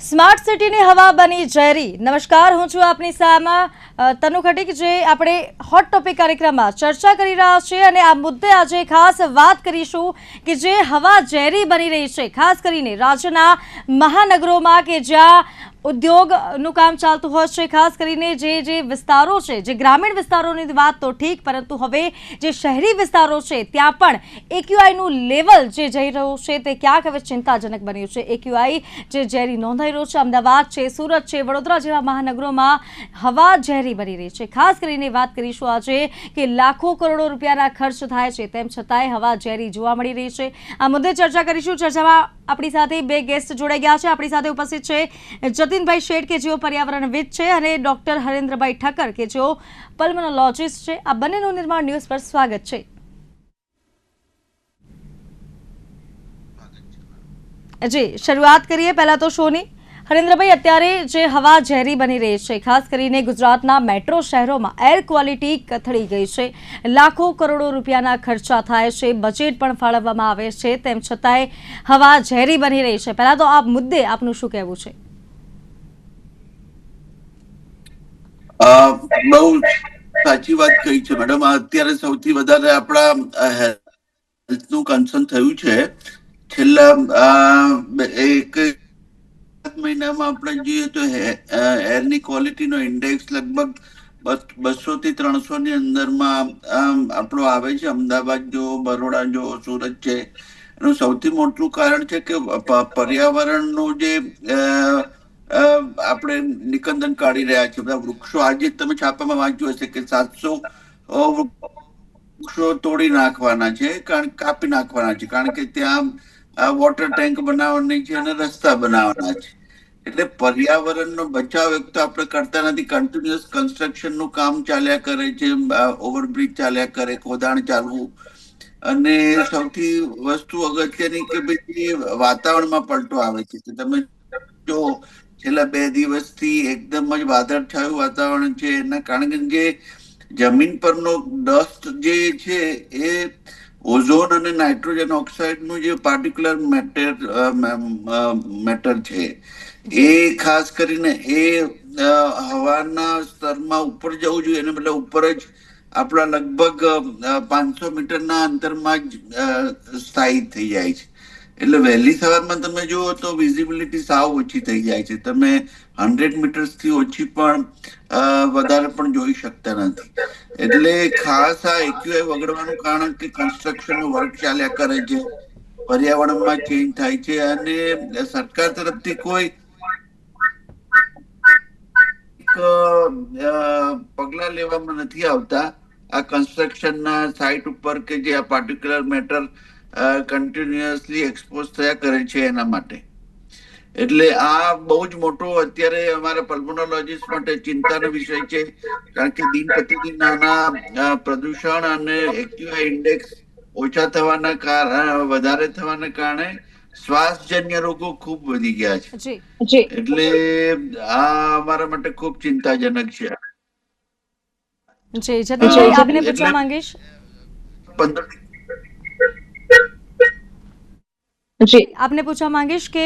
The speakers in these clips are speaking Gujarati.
સ્માર્ટ સિટીની હવા બની ઝેરી. નમસ્કાર, હું છું આપની સામે તનુ ખટીક, જે આપણે હોટ ટોપિક કાર્યક્રમમાં ચર્ચા કરી રહ્યા છીએ અને આ મુદ્દે આજે ખાસ વાત કરીશું કે જે હવા ઝેરી બની રહી છે, ખાસ કરીને રાજ્યના મહાનગરોમાં કે જ્યાં ઉદ્યોગનું કામ ચાલતું હોય છે, ખાસ કરીને જે જે વિસ્તારો છે, જે ગ્રામીણ વિસ્તારોની વાત તો ઠીક, પરંતુ હવે જે શહેરી વિસ્તારો છે, ત્યાં પણ એક્યુઆઈનું લેવલ જે જઈ રહ્યું છે, તે ક્યાંક હવે ચિંતાજનક બન્યું છે. એક્યુઆઈ જે ઝેરી નોંધાઈ રહ્યું છે, અમદાવાદ છે, સુરત છે, વડોદરા જેવા મહાનગરોમાં હવા ઝેરી બની રહી છે. ખાસ કરીને વાત કરીશું આજે કે લાખો કરોડો રૂપિયાના ખર્ચ થાય છે, તેમ છતાંય હવા ઝેરી જોવા મળી રહી છે. આ મુદ્દે ચર્ચા કરીશું. ચર્ચામાં આપણી સાથે બે ગેસ્ટ જોડાઈ ગયા છે. આપણી સાથે ઉપસ્થિત છે જતીનભાઈ શેઠ કે જેઓ પર્યાવરણવિદ છે અને ડોક્ટર હરેન્દ્રભાઈ ઠક્કર કે જેઓ પલ્મનોલોજીસ્ટ છે. આ બંનેનું નિર્માણ ન્યૂઝ પર સ્વાગત છે. જી, શરૂઆત કરીએ પહેલાં તો શોની. હરેન્દ્રભાઈ, અત્યારે જે હવા ઝેરી બની રહી છે, ખાસ કરીને ગુજરાતના મેટ્રો શહેરોમાં એર ક્વોલિટી કથળી ગઈ છે. લાખો કરોડો રૂપિયાના ખર્ચા થાય છે, બજેટ પણ ફાળવવામાં આવે છે, તેમ છતાંય હવા ઝેરી બની રહી છે. પહેલાં તો આ મુદ્દે આપનું શું કહેવું છે? બહુ સાચી વાત કહી છે, મેડમ. અત્યારે સૌથી વધારે આપણા હેલ્થનું કન્સર્ન થયું છે. છેલ્લા એક મહિનામાં આપણે જોઈએ તો એરની ક્વોલિટીનો ઇન્ડેક્સ લગભગ બસો થી ત્રણસો ની અંદરમાં આપણો આવે છે, અમદાવાદ જો, બરોડા જો, સુરત છે. એનું સૌથી મોટું કારણ છે કે પર્યાવરણનું જે આપણે નિકંદન કાઢી રહ્યા છે બધા વૃક્ષો આજે તમે છાપામાં વાંચ્યું હશે કે સાતસો વૃક્ષો તોડી નાખવાના છે, કારણ કાપી નાખવાના છે. કારણ કે ત્યાં વોટર ટેન્ક બનાવવાની છે અને રસ્તા બનાવવાના છે. એટલે પર્યાવરણનો બચાવ એક તો આપણે કરતા નથી. કન્ટિન્યુઅસ કન્સ્ટ્રક્શનનું કામ ચાલ્યા કરે છે ઓવરબ્રિજ ચાલ્યા કરે, ખોદાણ ચાલવું. અને સૌથી વસ્તુ અગત્યની કે ભાઈ વાતાવરણમાં પલટો આવે છે. કે તમે જો છેલ્લા બે દિવસથી એકદમ જ વાદળછાયું વાતાવરણ છે, એના કારણે જે જમીન પરનો ડસ્ટ જે છે, એ ઓઝોન અને નાઇટ્રોજન ઓક્સાઇડનું જે પાર્ટિક્યુલર મેટર મેટર છે. એ ખાસ કરીને એ હવાના સ્તરમાં ઉપર જવું જોઈએ. એને બદલે ઉપર જ આપણા લગભગ પાંચસો મીટરના અંતરમાં જ સ્થાયી થઈ જાય છે. એટલે વહેલી સવારમાં તમે જુઓ તો વિઝિબિલિટી સાવ ઓછી થઈ જાય છે. તમે હંડ્રેડ મીટર્સથી ઓછી પણ વધારે પણ જોઈ શકતા નથી. એટલે ખાસ આ એક્યુઆઈ વગડવાનું કારણ કે કન્સ્ટ્રક્શનનું વર્ક ચાલ્યા કરે છે. પર્યાવરણમાં ચેન્જ થાય છે અને સરકાર તરફથી કોઈ પગલા લેવામાં નથી આવતા. આ કન્સ્ટ્રક્શનના સાઇટ ઉપર કે જે આ પાર્ટિક્યુલર મેટર કન્ટિન્યુઅસલી એક્સપોઝ થયા કરે છે એના માટે. એટલે આ બહુ જ મોટો અત્યારે અમારા પલ્મોનોલોજીસ્ટ માટે ચિંતાનો વિષય છે. કારણ કે દિન પ્રતિદિન નાના પ્રદૂષણ અને એક્યુઆઈ ઇન્ડેક્સ ઓછા થવાના કારણે વધારે થવાના કારણે શ્વાસજન્ય રોગો ખૂબ વધી ગયા છે. એટલે આ અમારા માટે ખૂબ ચિંતાજનક છે. જી જતીનભાઈ આપને પૂછવા માંગીશ. જી. આપને પૂછવા માંગીશ કે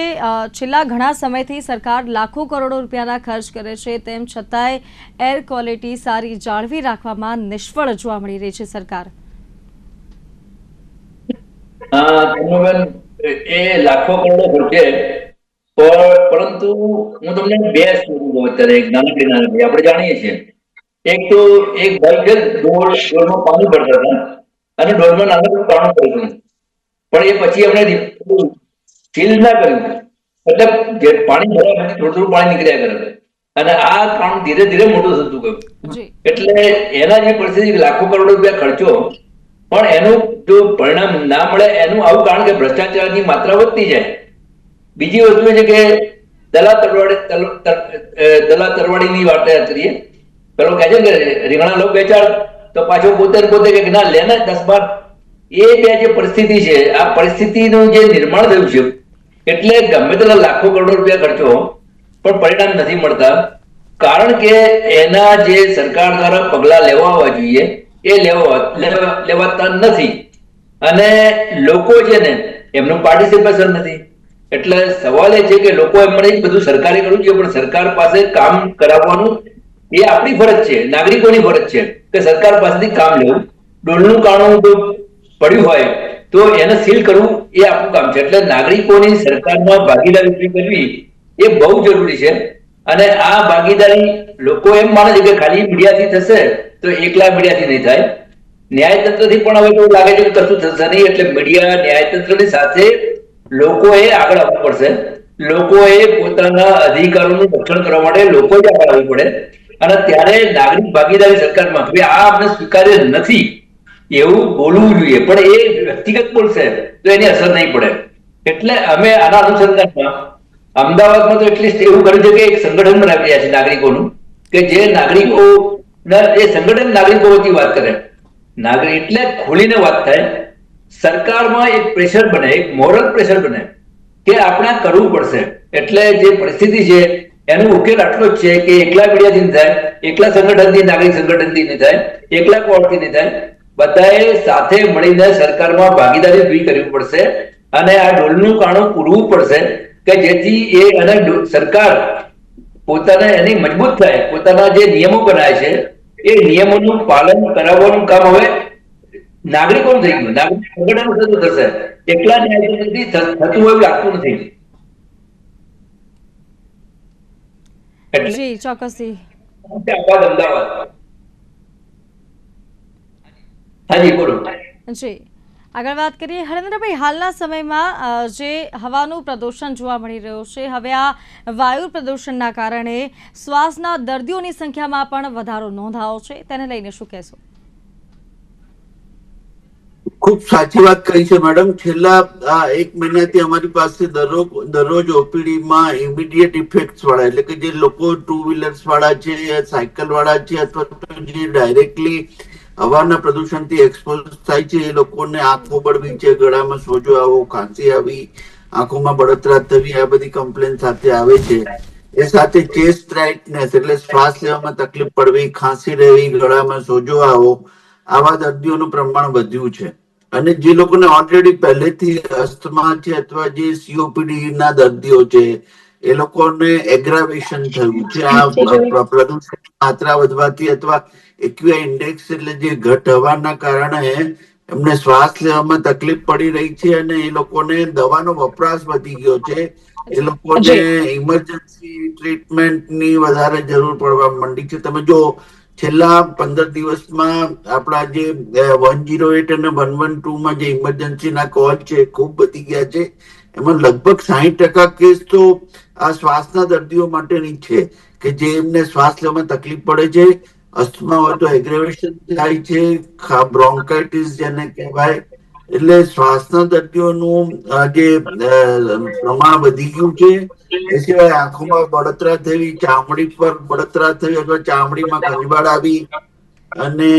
છેલ્લા ઘણા સમયથી સરકાર લાખો કરોડો રૂપિયાના ખર્ચ કરે છે તેમ છતાંય એર ક્વોલિટી સારી જાળવી રાખવામાં નિષ્ફળ જોવા મળી રહી છે સરકાર. એ લાખો કરોડો ખર્ચે પરંતુ હું તમને બે સ્ટોરી કહું અત્યારે એક નાનકડી નાનકડી આપણે જાણીએ છીએ. એક તો એક ભાઈ છે ડોરમાં પાણી ભરતા હતા. અને ડોરમાં નાનકડું પાણી કર્યું પણ એ પછી એમણે ફીલ ના કર્યું. એટલે જે પાણી ભરાય થોડું થોડું પાણી નીકળ્યા કરે. અને આ કામ ધીરે ધીરે મોટું થતું ગયું. એટલે એના જે પરિસ્થિતિ લાખો કરોડ રૂપિયા ખર્ચો પણ એનું જો પરિણામ ના મળે, એનું આવું કારણ કે ભ્રષ્ટાચારની માત્રા વધતી જાય. બીજી વસ્તુ છે કે દલા તરવાડી દલા તરવાડીની વાત કરીએ. પેલો કહે છે કે રીંગણા લો બે ચાર તો પાછો પોતે પોતે કે ના, લે ને દસ બાર. એ બે જે પરિસ્થિતિ છે, આ પરિસ્થિતિનું જે નિર્માણ થયું છે, એટલે ગમે તેટલા લાખો કરોડ રૂપિયા ખર્ચો, પણ પરિણામ નથી મળતા. કારણ કે એના જે સરકાર દ્વારા પગલા લેવા હોવા જોઈએ એ લેવા લેવા- લેવાતા નથી. અને લોકો છે ને, એમનું પાર્ટિસિપેશન નથી. એટલે સવાલ એ છે કે લોકો એમણે બધું સરકારે કરવું જોઈએ પણ સરકાર પાસે કામ કરાવવાનું એ આપણી ફરજ છે, નાગરિકોની ફરજ છે, કે સરકાર પાસેથી કામ લેવું. ડોલનું કાણું જો પડ્યું હોય, તો એને સીલ કરવું એ આપણું કામ છે. એટલે નાગરિકોની સરકારમાં ભાગીદારી કરવી એ બહુ જરૂરી છે. અને આ ભાગીદારી લોકો એમ માને છે કે ખાલી મીડિયાથી થશે તો એકલા મીડિયાથી નહીં થાય. ન્યાયતંત્રથી પણ હવે એવું લાગે છે કે કશું થશે નહીં, એટલે મીડિયા, ન્યાયતંત્રની સાથે લોકોએ આગળ આવવું પડશે. લોકોએ પોતાના અધિકારોનું રક્ષણ કરવા માટે લોકો જ આગળ આવવું પડે. અને ત્યારે નાગરિક ભાગીદારી સરકારમાં કે આ આપણે સ્વીકાર્ય નથી. એવું બોલવું જોઈએ. પણ એ વ્યક્તિગત બોલશે તો એની અસર નહીં પડે. એટલે અમે આના અનુસંધાનમાં અમદાવાદમાં તો એટલીસ્ટ એવું કર્યું છે કે એક સંગઠન બનાવી રહ્યા છે નાગરિકોનું, કે જે નાગરિકો એ સંગઠન નાગરિકો વચ્ચે વાત કરે. નાગરિક એટલે ખોલીને વાત થાય, સરકારમાં એક પ્રેશર બને, એક મોરલ પ્રેશર બને, કે આપણે કરવું પડશે. એટલે જે પરિસ્થિતિ છે, એનો ઉકેલ આટલો જ છે કે એકલા મીડિયાથી નહીં થાય, એકલા સંગઠનથી, નાગરિક સંગઠનથી નહીં થાય, એકલા કોર્ટથી નહીં થાય. બધાએ સાથે મળીને સરકારમાં ભાગીદારી ઊભી કરવી પડશે અને આ ઢોલનું કાણું પૂરવું પડશે. કે જેથી એ અને સરકાર પોતાને એની મજબૂત થાય. પોતાના જે નિયમો બનાવે છે એ નિયમોનું પાલન કરાવવાનું કામ હવે નાગરિકોનું થઈ ગયું. નાગરિક સંગઠનો થતું થશે. એકલા ન્યાયતંત્રથી થતું હોય લાગતું નથી. જી ચોક્કસથી. અમદાવાદ. હાજી બોલો. જી. આગળ વાત કરીએ. હરેન્દ્રભાઈ, હાલના સમયમાં જે હવાનું પ્રદૂષણ જોવા મળી રહ્યું છે, હવે આ વાયુ પ્રદૂષણના કારણે શ્વાસના દર્દીઓની સંખ્યામાં પણ વધારો નોંધાયો છે. તેને લઈને શું કહેશો? ખૂબ સાચી વાત કહી છે મેડમ. છેલ્લા એક મહિનાથી અમારી પાસે દરરોજ દરરોજ ઓપીડીમાં ઇમિડિયેટ ઇફેક્ટ્સ વાળા, એટલે કે જે લોકો ટુ વ્હીલર્સ વાળા છે, સાયકલ વાળા છે, અથવા તો જે ડાયરેક્ટલી હવાના પ્રદૂષણથી એક્સપોઝ થાય છે એ લોકોને આંખો બળવી ગળામાં સોજો આવો ખાંસી આવી આંખોમાં બળતરા થવી આ બધી કમ્પ્લેન સાથે આવે છે. એ સાથે ચેસ્ટ રાઇટનેસ એટલે શ્વાસ લેવામાં તકલીફ પડવી ખાંસી રહેવી ગળામાં સોજો આવો આવા દર્દીઓનું પ્રમાણ વધ્યું છે. અને જે લોકોને ઓલરેડી પહેલેથી અસ્થમા છે અથવા જે સીઓપીડી ના દર્દીઓ છે એ લોકોને એગ્રાવેશન થયું છે. આ પ્રદૂષણ માત્રા વધવાથી અથવા એક્યુઆઈ ઇન્ડેક્સ એટલે જે ઘટ હવાના કારણે એમને શ્વાસ લેવામાં તકલીફ પડી રહી છે અને એ લોકોને દવાનો વપરાશ વધી ગયો છે. એ લોકોને ઇમરજન્સી ટ્રીટમેન્ટની વધારે જરૂર પડવા માંડી છે. તમે જો છેલ્લા પંદર દિવસમાં આપણા જે વન જીરો એટ અને વન વન ટુ માં જે ઇમરજન્સીના કોલ છે ખૂબ વધી ગયા છે. એમાં લગભગ સાહીઠ ટકા કેસ તો આ શ્વાસના દર્દીઓ માટેની છે કે જે એમને શ્વાસ લેવામાં તકલીફ પડે છે. અસ્થમા હોય તો એગ્રેવેશન થાય છે બ્રોન્કાઇટિસ જેને કહેવાય. એટલે શ્વાસના દર્દીઓનું જે પ્રમાણ વધી ગયું છે. એ સિવાય આંખોમાં બળતરા થવી, ચામડી પર બળતરા થવી અથવા ચામડીમાં ખંજવાળ આવી અને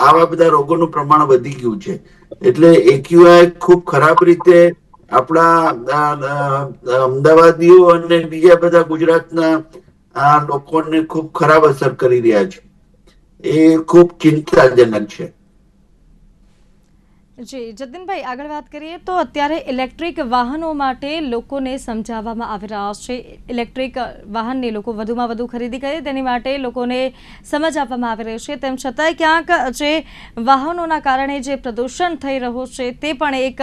આવા બધા રોગોનું પ્રમાણ વધી ગયું છે. એટલે એક્યુઆઈ ખૂબ ખરાબ રીતે આપણા અમદાવાદીઓ અને બીજા બધા ગુજરાતના આ લોકોને ખૂબ ખરાબ અસર કરી રહ્યા છે. એ ખૂબ ચિંતાજનક છે. જી, જતિનભાઈ, આગળ વાત કરીએ તો અત્યારે ઇલેક્ટ્રિક વાહનો માટે લોકોને સમજાવવામાં આવી રહ્યા છે. ઇલેક્ટ્રિક વાહનને લોકો વધુમાં વધુ ખરીદી કરે, તેની માટે લોકોને સમજ આપવામાં આવી રહી છે. તેમ છતાંય ક્યાંક જે વાહનોના કારણે જે પ્રદૂષણ થઈ રહ્યું છે, તે પણ એક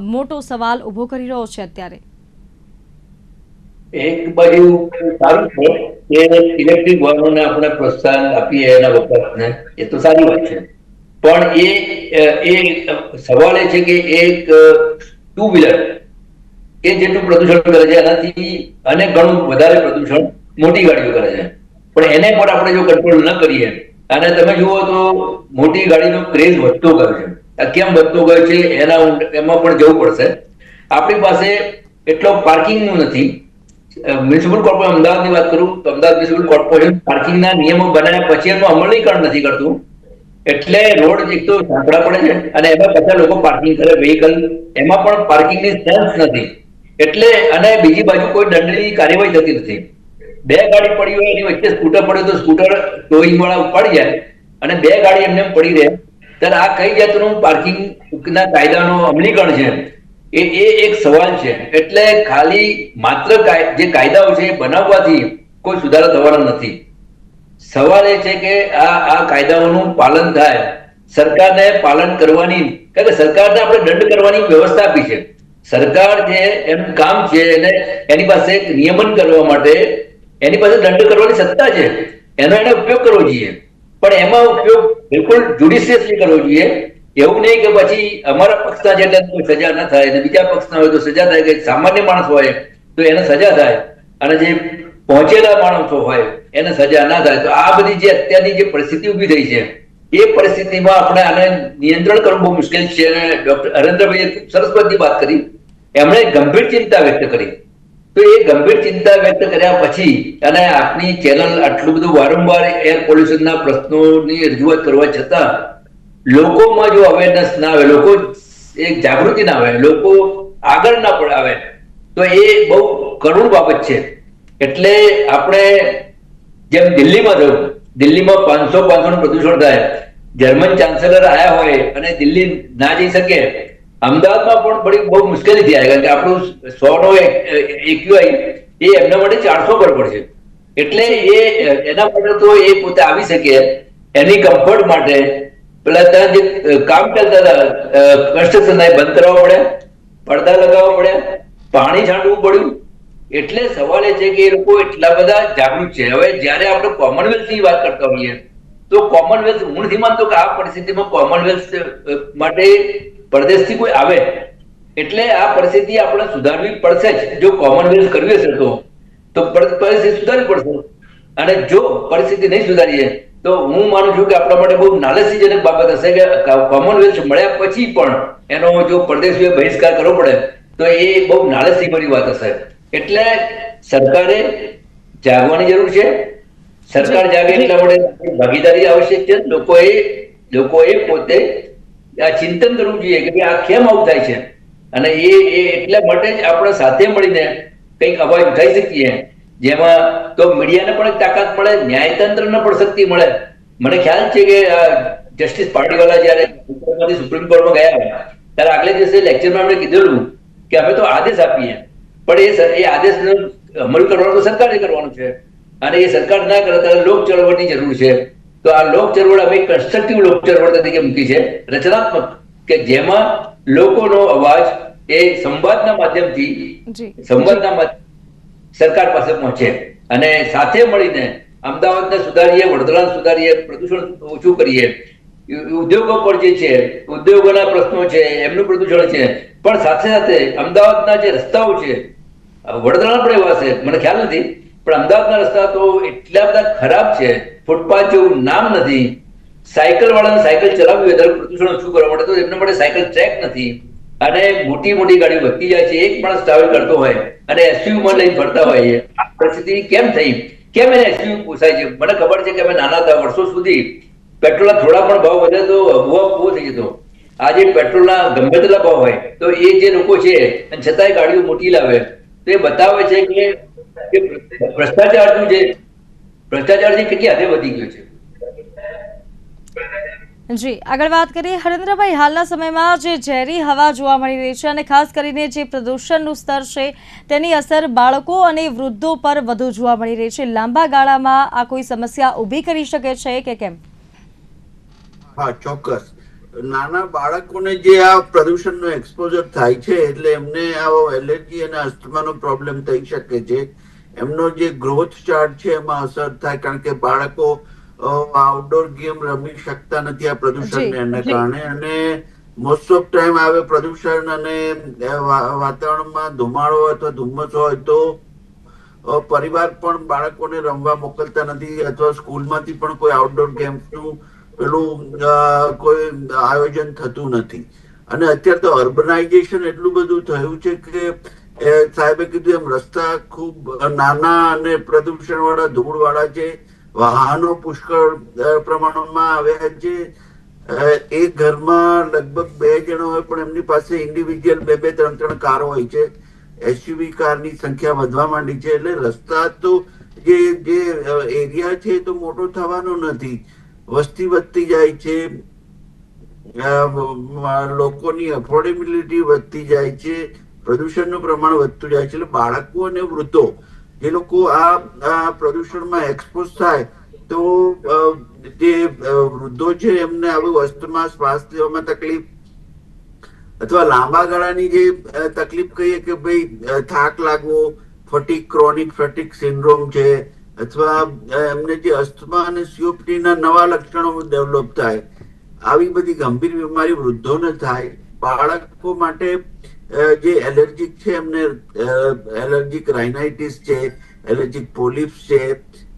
મોટો સવાલ ઊભો કરી રહ્યો છે અત્યારે. એક બાજુ સારું છે કે ઇલેક્ટ્રિક વાહનોને આપણે પ્રોત્સાહન આપીએ એના વપરાશને, એ તો સારી વાત છે. પણ એ એ સવાલ એ છે કે એક ટુ વ્હીલર એ જેટલું પ્રદૂષણ કરે છે એનાથી અને ઘણું વધારે પ્રદૂષણ મોટી ગાડીઓ કરે છે. પણ એને પણ આપણે જો કંટ્રોલ ન કરીએ, અને તમે જુઓ તો મોટી ગાડીનો ક્રેઝ વધતો ગયો છે. આ કેમ વધતો ગયો છે એના એમાં પણ જવું પડશે. આપણી પાસે એટલો પાર્કિંગનું નથી મ્યુનિસિપલ કોર્પોરેશન અમદાવાદની વાત કરું તો અમદાવાદ મ્યુનિસિપલ કોર્પોરેશન પાર્કિંગના નિયમો બનાવ્યા પછી એનું અમલીકરણ નથી કરતું. એટલે રોડ એક તો સાંકડા પડે છે અને એમાં બધા લોકો પાર્કિંગ કરે વેહિકલ એમાં પણ પાર્કિંગની સેન્સ નથી. એટલે અને બીજી બાજુ કોઈ દંડની કાર્યવાહી થતી નથી. બે ગાડી પડી હોય, એની વચ્ચે સ્કૂટર પડ્યું તો સ્કૂટર ટોઈંગ વાળા ઉપાડી જાય અને બે ગાડી એમને પડી રહે. ત્યારે આ કઈ જાતનું પાર્કિંગ ના કાયદાનું અમલીકરણ છે? એ એ એક સવાલ છે. એટલે ખાલી માત્ર જે કાયદાઓ છે એ બનાવવાથી કોઈ સુધારો થવાનો નથી. સવાલ એ છે કે આ આ કાયદાઓનું પાલન થાય. સરકારને પાલન કરવાની, કારણ કે સરકારને આપણે દંડ કરવાની વ્યવસ્થા આપી છે. સરકાર જે એનું કામ છે એને, એની પાસે નિયમન કરવા માટે એની પાસે દંડ કરવાની સત્તા છે. એનો એને ઉપયોગ કરવો જોઈએ. પણ એમાં ઉપયોગ બિલકુલ જ્યુડિશિયસલી કરવો જોઈએ. એવું નહીં કે પછી અમારા પક્ષના છે કોઈ સજા ના થાય અને બીજા પક્ષના હોય તો સજા થાય, કે સામાન્ય માણસ હોય તો એને સજા થાય. અને જે પહોંચેલા માણસો હોય એને સજા ના થાય. તો આ બધી જે અત્યારની જે પરિસ્થિતિ ઊભી થઈ છે, એ પરિસ્થિતિમાં આપણે આને નિયંત્રણ કરવું બહુ મુશ્કેલ છે અને ડોક્ટર હરેન્દ્રભાઈએ ખૂબ સરસ બધી વાત કરી. એમણે ગંભીર ચિંતા વ્યક્ત કરી. તો એ ગંભીર ચિંતા વ્યક્ત કર્યા પછી અને આપની ચેનલ આટલું બધું વારંવાર એર પોલ્યુશનના પ્રશ્નોની રજૂઆત કરવા છતાં લોકોમાં જો અવેરનેસ ના આવે, લોકો એક જાગૃતિ ના આવે, લોકો આગળ ના પડે આવે, તો એ બહુ કરુણ બાબત છે. એટલે આપણે જેમ દિલ્હીમાં થયું દિલ્હીમાં પાંચસો પાંચસો નું પ્રદૂષણ થાય જર્મન ચાન્સેલર આવ્યા હોય અને દિલ્હી ના જઈ શકે, અમદાવાદમાં પણ બડી બહુ મુશ્કેલી થઈ કારણ કે આપણું સો નો એક્યુઆઈ એ એમના માટે ચારસો પર પડશે. એટલે એ, એના માટે તો એ પોતે આવી શકે, એની કમ્ફર્ટ માટે પેલા ત્યાં જે કામ ચાલતા હતા કન્સ્ટ્રક્શન બંધ કરાવવા પડ્યા, પડદા લગાવવા પડ્યા, પાણી છાંટવું પડ્યું. એટલે સવાલ એ છે કે એ લોકો એટલા બધા જાગૃત છે. હવે જ્યારે આપણે કોમનવેલ્થની વાત કરતા હોઈએ, તો કોમનવેલ્થ હું નથી માનતો કે આ પરિસ્થિતિમાં કોમનવેલ્થ માટે પરદેશથી કોઈ આવે. એટલે આ પરિસ્થિતિ આપણે સુધારવી પડશે જ. જો કોમનવેલ્થ કરવી હશે તો પરિસ્થિતિ સુધારવી પડશે. અને જો પરિસ્થિતિ નહીં સુધારીએ તો હું માનું છું કે આપણા માટે બહુ નાલસીજનક બાબત હશે કે કોમનવેલ્થ મળ્યા પછી પણ એનો જો પરદેશીઓ બહિષ્કાર કરવો પડે તો એ બહુ નાલસીભરી વાત હશે. એટલે સરકારે જાગવાની જરૂર છે. સરકાર જાગે એટલા માટે ભાગીદારી આવશ્યક છે. લોકોએ લોકોએ પોતે આ ચિંતન કરવું જોઈએ કે આ કેમ આવું થાય છે? અને એ એ એટલા માટે જ આપણે સાથે મળીને કંઈક અવાજ ઉઠાઈ શકીએ. જેમાં તો મીડિયાને પણ તાકાત મળે ન્યાયતંત્રને પણ શક્તિ મળે. મને ખ્યાલ છે કે જસ્ટિસ પાર્ટીવાલા જયારે સુપ્રીમ કોર્ટમાં ગયા ત્યારે આગલે દિવસે લેક્ચરમાં એમણે કીધેલું કે અમે તો આદેશ આપીએ. પણ એ એ આદેશનો અમલ કરવાનો તો સરકારે કરવાનો છે. અને એ સરકાર ના કરે ત્યારે લોક ચળવળની જરૂર છે. તો આ લોક ચળવળ અમે કન્સ્ટ્રક્ટિવ લોક ચળવળ તરીકે મૂકી છે. રચનાત્મક કે જેમાં લોકોનો અવાજ એ સંવાદના માધ્યમથી સંવાદના માધ્યમ સરકાર પાસે પહોંચે. અને સાથે મળીને અમદાવાદને સુધારીએ, વડોદરાને સુધારીએ, પ્રદૂષણ ઓછું કરીએ. ઉદ્યોગો પર જે છે, ઉદ્યોગોના પ્રશ્નો છે, એમનું પ્રદૂષણ છે. પણ સાથે સાથે અમદાવાદના જે રસ્તાઓ છે વડોદરાના પણ એવા છે. મને ખ્યાલ નથી, પણ અમદાવાદના રસ્તા તો એટલા બધા ખરાબ છે, ફૂટપાથ જેવું નામ નથી. સાયકલ વાળાને સાયકલ ચલાવવી હોય પ્રદૂષણ ઓછું કરવા માટે તો એમના માટે સાયકલ ટ્રેક નથી. અને મોટી મોટી ગાડીઓ વધતી જાય છે, એક માણસ ટ્રાવેલ કરતો હોય અને એસયુવી માં લઈને ફરતા હોય આ પરિસ્થિતિ કેમ થઈ? કેમ એને એસયુવી પોસાય છે? મને ખબર છે કે અમે નાના હતા, વર્ષો સુધી પેટ્રોલના થોડા પણ ભાવ વધે તો અભુઆ બહુ થઈ જતો. આજે પેટ્રોલના ગમે તેટલા ભાવ હોય તો એ જે લોકો છે, અને છતાંય ગાડીઓ મોટી લાવે. તો એ બતાવે છે કે ભ્રષ્ટાચારનું જે ભ્રષ્ટાચાર જે કેટલી હદે વધી ગયો છે? જી, આગળ વાત કરીએ. હરેન્દ્રભાઈ, હાલના સમયમાં જે ઝેરી હવા જોવા મળી રહી છે અને ખાસ કરીને જે પ્રદૂષણનું સ્તર છે, તેની અસર બાળકો અને વૃદ્ધો પર વધુ જોવા મળી રહી છે. લાંબા ગાળામાં આ કોઈ સમસ્યા ઊભી કરી શકે છે કે કેમ? હા, ચોક્કસ. નાના બાળકોને જે આ પ્રદૂષણનો એક્સપોઝર થાય છે, એટલે એમને આવો એલર્જી અને અસ્થમાનો પ્રોબ્લેમ થઈ શકે છે. એમનો જે ગ્રોથ ચાર્ટ છે, એમાં અસર થાય, કારણ કે બાળકો આઉટડોર ગેમ રમી શકતા નથી આ પ્રદૂષણને કારણે. અને મોસ્ટ ઓફ ટાઈમ આવે પ્રદૂષણ અને વાતાવરણમાં ધુમાડો અથવા ધુમ્મસ હોય તો પરિવાર પણ બાળકોને રમવા મોકલતા નથી અથવા સ્કૂલમાંથી પણ કોઈ આઉટડોર ગેમ્સનું પેલું કોઈ આયોજન થતું નથી. અને અત્યારે તો અર્બનાઇઝેશન એટલું બધું થયું છે કે સાહેબે કીધું એમ રસ્તા ખૂબ નાના અને પ્રદૂષણ વાળા ધૂળ વાળા છે. વાહનો પુષ્કળ પ્રમાણમાં આવ્યા છે. એ ઘરમાં લગભગ બે જણા હોય, પણ એમની પાસે ઇન્ડિવિજ્યુઅલ બે બે, ત્રણ ત્રણ કારો હોય છે. એસયુવી કારની સંખ્યા વધવા માંડી છે. એટલે રસ્તા તો જે જે એરિયા છે તો મોટો થવાનો નથી. વસ્તી વધતી જાય છે. લોકોની અફોર્ડેબિલિટી વધતી જાય છે. પ્રદૂષણનું પ્રમાણ વધતું જાય છે. એટલે બાળકો અને વૃદ્ધો જે લોકો આ આ પ્રદૂષણમાં એક્સપોઝ થાય, તો જે વૃદ્ધો છે, એમને આવી વસ્તુમાં શ્વાસ લેવામાં તકલીફ અથવા લાંબા ગાળાની જે તકલીફ કહીએ કે ભાઈ થાક લાગવો ફટીક ક્રોનિક ફટીક સિન્ડ્રોમ છે, અથવા એમને જે અસ્થમા અને સીઓપીડીના નવા લક્ષણો ડેવલપ થાય, આવી બધી ગંભીર બીમારી વૃદ્ધોને થાય, બાળકો માટે જે એલર્જીક છે એમને એલર્જીક રાઇનાઇટિસ છે એલર્જીક પોલિપ્સ છે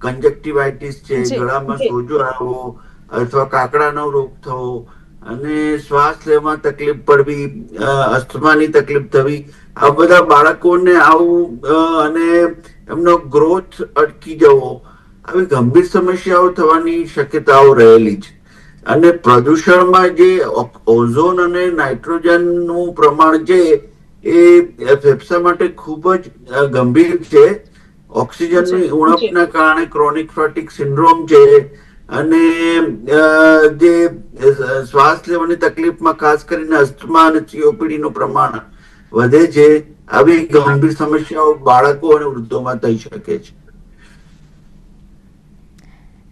કંજક્ટિવાઇટિસ છે ગળામાં સોજો આવવો અથવા કાકડાનો રોગ થવો અને શ્વાસ લેવામાં તકલીફ પડવી અસ્થમાની તકલીફ થવી આ બધા બાળકોને આવું અને એમનો ગ્રોથ અટકી જવો આવી ગંભીર સમસ્યાઓ થવાની શક્યતાઓ રહેલી છે અને પ્રદૂષણમાં જે ઓઝોન અને નાઇટ્રોજનનું પ્રમાણ છે એ ફેફસા માટે ખૂબ જ ગંભીર છે. ઓક્સિજનની ઉણપના કારણે ક્રોનિક ફેટિક સિન્ડ્રોમ છે અને જે શ્વાસ લેવાની તકલીફમાં ખાસ કરીને અસ્થમા અને COPD નું પ્રમાણ વધે છે. આવી ગંભીર સમસ્યાઓ બાળકો અને વૃદ્ધોમાં થઈ શકે છે.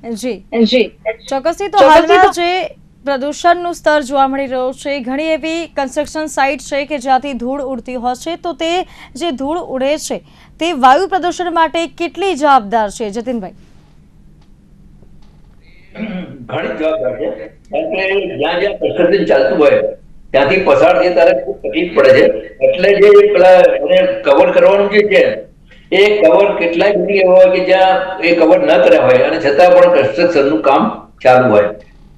જી જી ચોક્કસથી તો હાલમાં જે પ્રદૂષણનું સ્તર જોવા મળી રહ્યું છે ઘણી એવી કન્સ્ટ્રક્શન સાઇટ છે કે જ્યાંથી ધૂળ ઉડતી હોય છે તો તે જે ધૂળ ઉડે છે તે વાયુ પ્રદૂષણ માટે કેટલી જવાબદાર છે જતીનભાઈ? ઘણી જવાબદાર છે. કારણ કે જ્યાં જ્યાં કન્સ્ટ્રક્શન ચાલતું હોય ત્યાંથી પસાર થઈએ ત્યારે ખૂબ તકલીફ પડે છે. એટલે જે પેલા કવર કરવાનું જે છે એ કવર કેટલાય બિલ્ડિંગ એવા હોય કે જ્યાં એ કવર ન કર્યા હોય અને છતાં પણ કન્સ્ટ્રક્શનનું કામ ચાલુ હોય.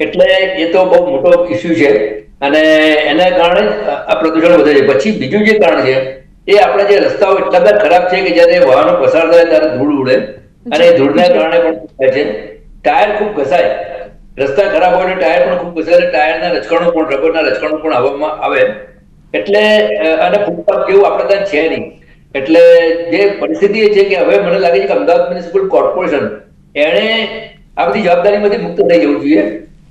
એટલે એ તો બહુ મોટો ઇસ્યુ છે. અને એના કારણે આ પ્રદૂષણ વધે છે. પછી બીજું જે કારણ છે એ આપણે જે રસ્તાઓ એટલા બધા ખરાબ છે કે જ્યારે વાહનો પસાર થાય ત્યારે ધૂળ ઉડે. અને એ ધૂળના કારણે પણ થાય છે? ટાયર ખૂબ ઘસાય. રસ્તા ખરાબ હોય એટલે ટાયર પણ ખૂબ ઘસાય ટાયરના રચકણો પણ રબરના રચકણો પણ હવામાં આવે. એટલે અને ફૂટપાથ કેવું આપણે ત્યાં છે નહીં. એટલે જે પરિસ્થિતિ એ છે કે હવે મને લાગે છે કે અમદાવાદ મ્યુનિસિપલ કોર્પોરેશન એણે આ બધી જવાબદારીમાંથી મુક્ત થઈ જવું જોઈએ.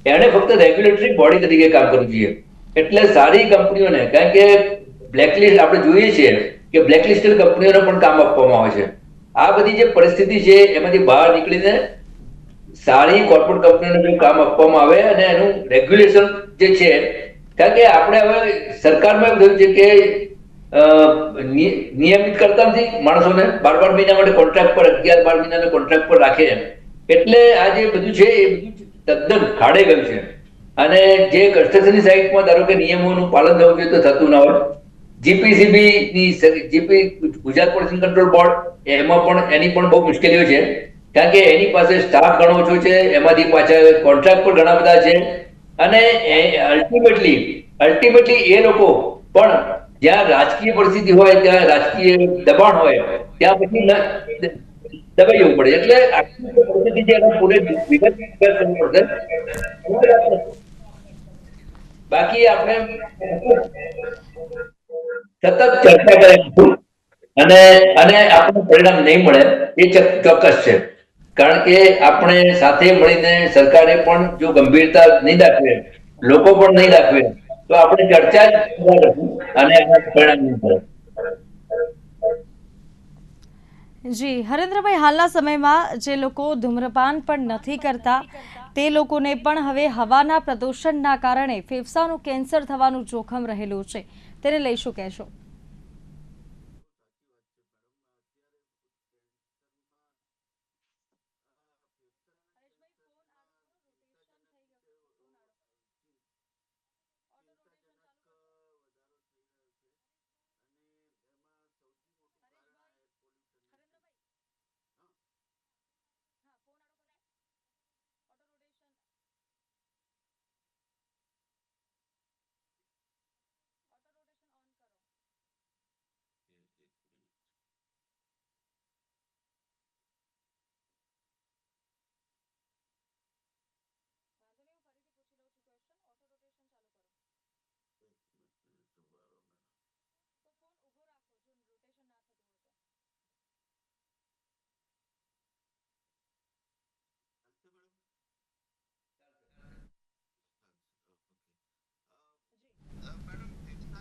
એણે ફક્ત રેગ્યુલેટરી બોડી તરીકે કામ કરવું જોઈએ. એટલે સારી કંપનીઓને, કારણ કે બ્લેકલિસ્ટ આપણે જોઈએ છીએ કે બ્લેકલિસ્ટેડ કંપનીઓને પણ કામ આપવામાં આવે છે. આ બધી જે પરિસ્થિતિ છે, એમાંથી બહાર નીકળીને સારી કોર્પોરેટ કંપનીઓને કામ આપવામાં આવે અને એનું રેગ્યુલેશન જે છે, કારણ કે આપણે હવે સરકારમાં એમ થયું છે કે નિયમિત કરતા નથી. માણસોને બાર બાર મહિના માટે કોન્ટ્રાક્ટ પર, અગિયાર બાર મહિનાના કોન્ટ્રાક્ટ પર રાખે છે એટલે આ જે બધું છે, એ બધું તદ્દન ખાડે ગયું છે. અને જે કન્સ્ટ્રક્શનની સાઇટમાં ધારો કે નિયમોનું પાલન થવું જોઈએ તો થતું ના હોય. જીપીસીબી ની GP Gujarat pollution control board એમાં પણ એની પણ બહુ મુશ્કેલીઓ છે. કારણ કે એની પાસે સ્ટાફ ઘણો ઓછો છે, એમાંથી પાછા કોન્ટ્રાક્ટ પણ ઘણા બધા છે. અને અલ્ટિમેટલી અલ્ટિમેટલી એ લોકો પણ જ્યાં રાજકીય પરિસ્થિતિ હોય, ત્યાં રાજકીય દબાણ હોય, ત્યાં પછી દબાઈ જવું પડે. એટલે બાકી આપણે સતત ચર્ચા કરે અને અને આપણને પરિણામ નહીં મળે, એ ચોક્કસ છે. કારણ કે આપણે સાથે મળીને સરકારે પણ જો ગંભીરતા નહીં દાખવે, લોકો પણ નહીં દાખવે તો આપણે ચર્ચા જ અને જી, હરેન્દ્રભાઈ, હાલના સમયમાં જે લોકો ધૂમ્રપાન પણ નથી કરતા, તે લોકોને પણ હવે હવાના પ્રદૂષણના કારણે ફેફસાનું કેન્સર થવાનું જોખમ રહેલું છે. તેને લઈ શું કહેશો?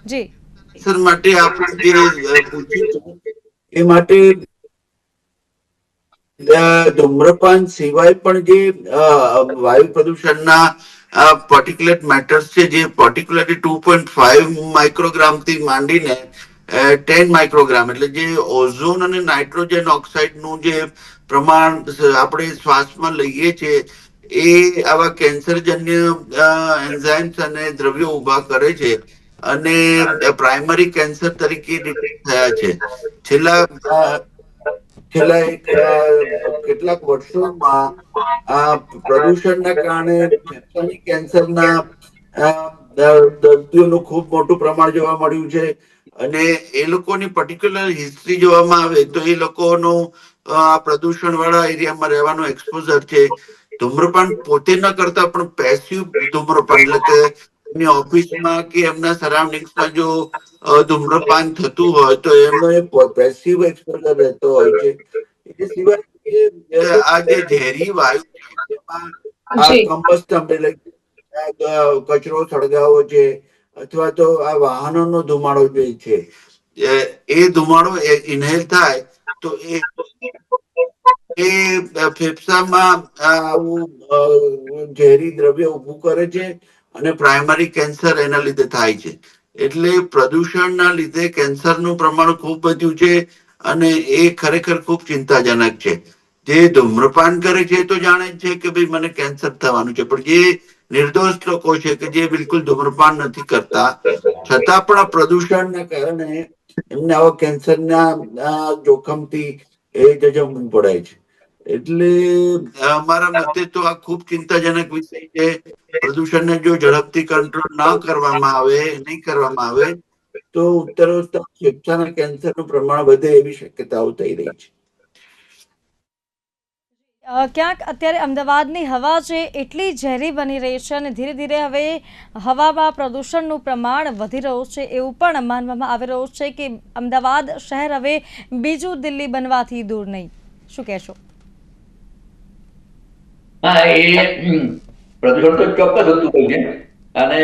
જી. સર, માટે આપણે એ માટે ધૂમ્રપાન સિવાય પણ જે વાયુ પ્રદૂષણના પર્ટિક્યુલેટ મેટર્સ છે, જે પર્ટિક્યુલરલી ટુ પોઈન્ટ ફાઈવ માઇક્રોગ્રામથી માંડીને ટેન માઇક્રોગ્રામ એટલે જે ઓઝોન અને નાઇટ્રોજન ઓક્સાઇડનું જે પ્રમાણ આપણે શ્વાસમાં લઈએ છીએ, એ આવા કેન્સરજન્ય એન્ઝાઇમ્સ અને દ્રવ્યો ઊભા કરે છે. અને પ્રાઇમરી કેન્સર તરીકે ડિટેક્ટ થયા છે. છેલ્લા છેલ્લા કેટલાક વર્ષોમાં આ પ્રદૂષણના કારણે ફેફસાની કેન્સરના દર્દીઓનું ખૂબ મોટું પ્રમાણ જોવા મળ્યું છે. અને એ લોકોની પર્ટિક્યુલર હિસ્ટ્રી જોવામાં આવે તો એ લોકોનું પ્રદૂષણ વાળા એરિયામાં રહેવાનું એક્સપોઝર છે. ધૂમ્રપાન પોતે ન કરતા પણ પેસિવ ધૂમ્રપાન, એટલે કે એમની ઓફિસમાં કે એમના સરાઉન્ડિંગમાં જો ધૂમ્રપાન થતું હોય તો એમનો એ પેસિવ એક્સપોઝર રહેતો હોય છે. એ સિવાય આ જે ઝેરી વાયુ છે એમાં. કમ્બસ્ટમ એટલે કચરો સળગાવો છે અથવા તો આ વાહનોનો ધુમાડો જે છે. એ એ ધુમાડો ઇન્હેલ થાય તો એ એ ફેફસામાં આવું ઝેરી દ્રવ્ય ઊભું કરે છે અને પ્રાઇમરી કેન્સર એના લીધે થાય છે. એટલે પ્રદૂષણના લીધે કેન્સરનું પ્રમાણ ખૂબ વધ્યું છે અને એ ખરેખર ખૂબ ચિંતાજનક છે. જે ધૂમ્રપાન કરે છે તો જાણે છે કે ભાઈ મને કેન્સર થવાનું છે. પણ જે નિર્દોષ લોકો છે કે જે બિલકુલ ધૂમ્રપાન નથી કરતા, છતાં પણ પ્રદૂષણના કારણે એમને આવા કેન્સરના જોખમથી એ જજમવું પડે છે. એટલે અમારા મતે તો આ ખૂબ ચિંતાજનક વિષય છે. પ્રદૂષણને જો ઝડપથી કંટ્રોલ ન કરવામાં આવે, નહીં કરવામાં આવે, તો ઉત્તરોત્તર ફેફસાના કેન્સરનું પ્રમાણ વધે એવી શક્યતાઓ થઈ રહી છે. ક્યાંક અત્યારે અમદાવાદની હવા છે એટલી ઝેરી બની રહી છે અને ધીરે ધીરે હવે હવામાં પ્રદૂષણનું પ્રમાણ વધી રહ્યું છે એવું પણ માનવામાં આવી રહ્યું છે કે અમદાવાદ શહેર હવે બીજું દિલ્હી બનવાથી દૂર નહીં. શું કહેશો? હા, એ પ્રદૂષણ તો ચોક્કસ થતું હોય છે અને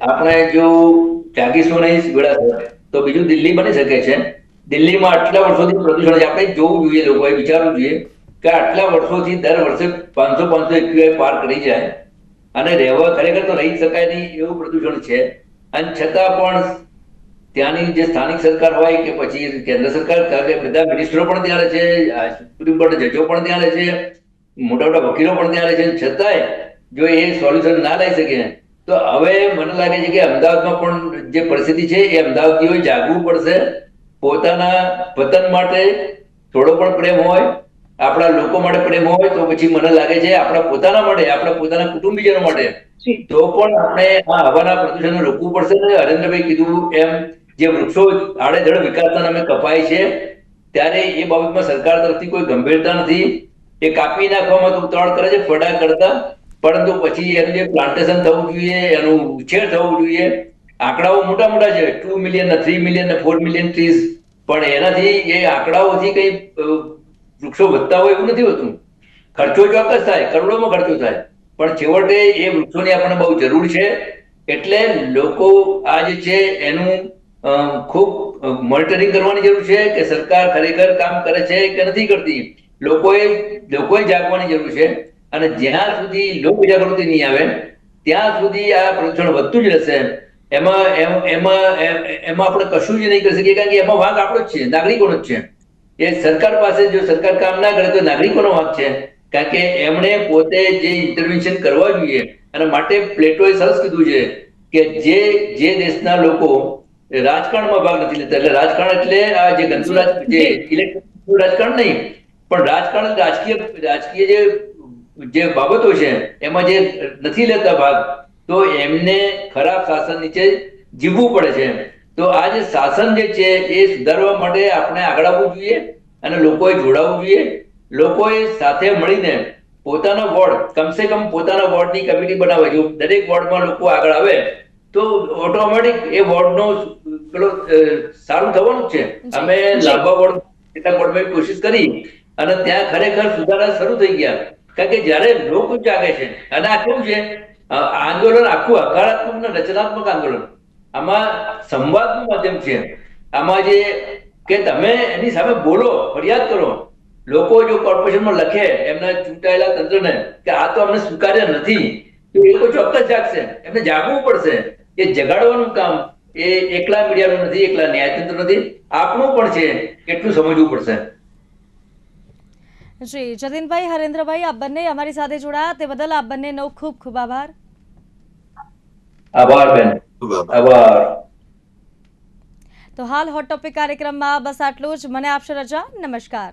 આપણે જો જાગીશું નહીં વેળાસર તો બીજું દિલ્હી બની શકે છે. દિલ્હીમાં આટલા વર્ષોથી પ્રદૂષણ આપણે જોવું જોઈએ, લોકોએ વિચારવું જોઈએ, કે આટલા વર્ષોથી દર વર્ષે પાંચસો પાંચસો એક્યુઆઈ પાર કરી જાય. અને રહેવા ખરેખર તો રહી શકાય નહીં એવું પ્રદૂષણ છે. અને છતાં પણ ત્યાંની જે સ્થાનિક સરકાર હોય કે પછી કેન્દ્ર સરકાર બધા મિનિસ્ટરો પણ ત્યાં છે સુપ્રીમ કોર્ટ જજો પણ ત્યાં રહે છે. મોટા મોટા વકીલો પણ ત્યાં રહે છે. છતાંય જો એ સોલ્યુશન ના લઈ શકે તો હવે મને લાગે છે કે અમદાવાદમાં પણ જે પરિસ્થિતિ છે એ અમદાવાદીઓએ જાગવું પડશે. પોતાના વતન માટે થોડો પણ પ્રેમ હોય આપણા લોકો માટે પ્રેમ હોય તો પછી મને લાગે છે આપણા પોતાના માટે આપણા પોતાના કુટુંબીજનો માટે તો પણ આપણે આ હવાના પ્રદૂષણને રોકવું પડશે. ને હરેન્દ્રભાઈ કીધું એમ જે વૃક્ષો આડેધડ વિકાસના નામે કપાય છે ત્યારે એ બાબતમાં સરકાર તરફથી કોઈ ગંભીરતા નથી. એ કાપી નાખવામાં તો ઉતાવળ કરે છે ફડા કરતા, પરંતુ પછી એનું જે પ્લાન્ટેશન થવું જોઈએ, એનું ઉછેર થવું જોઈએ. આંકડાઓ મોટા મોટા છે ટુ મિલિયન ને થ્રી મિલિયન ને ફોર મિલિયન ટ્રીઝ પણ એનાથી એ આંકડાઓથી કઈ વૃક્ષો વધતા હોય એવું નથી હોતું. ખર્ચો ચોક્કસ થાય, કરોડોમાં ખર્ચો થાય. પણ છેવટે એ વૃક્ષોની આપણને બહુ જરૂર છે. એટલે લોકો આ જે છે એનું ખૂબ મોનિટરિંગ કરવાની જરૂર છે કે સરકાર ખરેખર કામ કરે છે કે નથી કરતી. લોકોએ લોકોએ જાગવાની જરૂર છે અને જ્યાં સુધી લોક જાગૃતિ નહીં આવે ત્યાં સુધી આ પ્રદૂષણ વધતું જ રહેશે. એમાં એમ- એમાં આપણે કશું જ નહીં કરી શકીએ કારણ કે એમાં વાંક આપણો જ છે નાગરિકોનો જ છે. એ સરકાર પાસે જો સરકાર કામ ના કરે તો નાગરિકોનો વાંક છે. કારણ કે એમણે પોતે જે ઇન્ટરવેન્શન કરવા જોઈએ અને માટે પ્લેટોએ સરસ કીધું છે કે જે જે દેશના લોકો રાજકારણમાં ભાગ નથી લેતા એટલે રાજકારણ એટલે આ જે ગંદુ રાજ જે ઇલેક્શન રાજકારણ નહીં પણ રાજકારણ રાજકીય રાજકીય જે જે બાબતો છે એમાં જે નથી લેતા ભાગ તો એમને ખરાબ શાસન નીચે જીવવું પડે છે. તો આ જે શાસન જે છે એ સુધારવા માટે આપણે આગળ આવવું જોઈએ અને લોકોએ જોડાવવું જોઈએ. લોકોએ સાથે મળીને પોતાના વોર્ડ કમસે કમ પોતાના વોર્ડની કમિટી બનાવે જો દરેક વોર્ડમાં લોકો આગળ આવે તો ઓટોમેટિક એ વોર્ડનો પેલો સારું થવાનું છે. અમે લાંબા વોર્ડ કેટલાક વોર્ડમાં કોશિશ કરી અને ત્યાં ખરેખર સુધારા શરૂ થઈ ગયા. કારણ કે જ્યારે લોકો જાગે છે, અને આ કેવું છે? આંદોલન આખું હકારાત્મક ને રચનાત્મક આંદોલન. આમાં સંવાદનું માધ્યમ છે. આમાં જે કે તમે એની સામે બોલો, ફરિયાદ કરો. લોકો જો કોર્પોરેશનમાં લખે, એમના ચૂંટાયેલા તંત્રને, કે આ તો અમને સ્વીકાર્ય નથી, તો એ લોકો ચોક્કસ જાગશે. એમને જાગવું પડશે. એ જગાડવાનું કામ, એ એકલા મીડિયાનું નથી, એકલા ન્યાયતંત્ર નથી. આપણું પણ છે, એટલું સમજવું પડશે. જી જતીનભાઈ હરેન્દ્રભાઈ આપ બંને અમારી સાથે જોડાયા. તે બદલ આપ બંનેનો ખૂબ ખૂબ આભાર. આભાર બેન. આભાર. તો હાલ હોટ ટોપિક કાર્યક્રમમાં બસ આટલું જ. મને આપશે રજા? નમસ્કાર.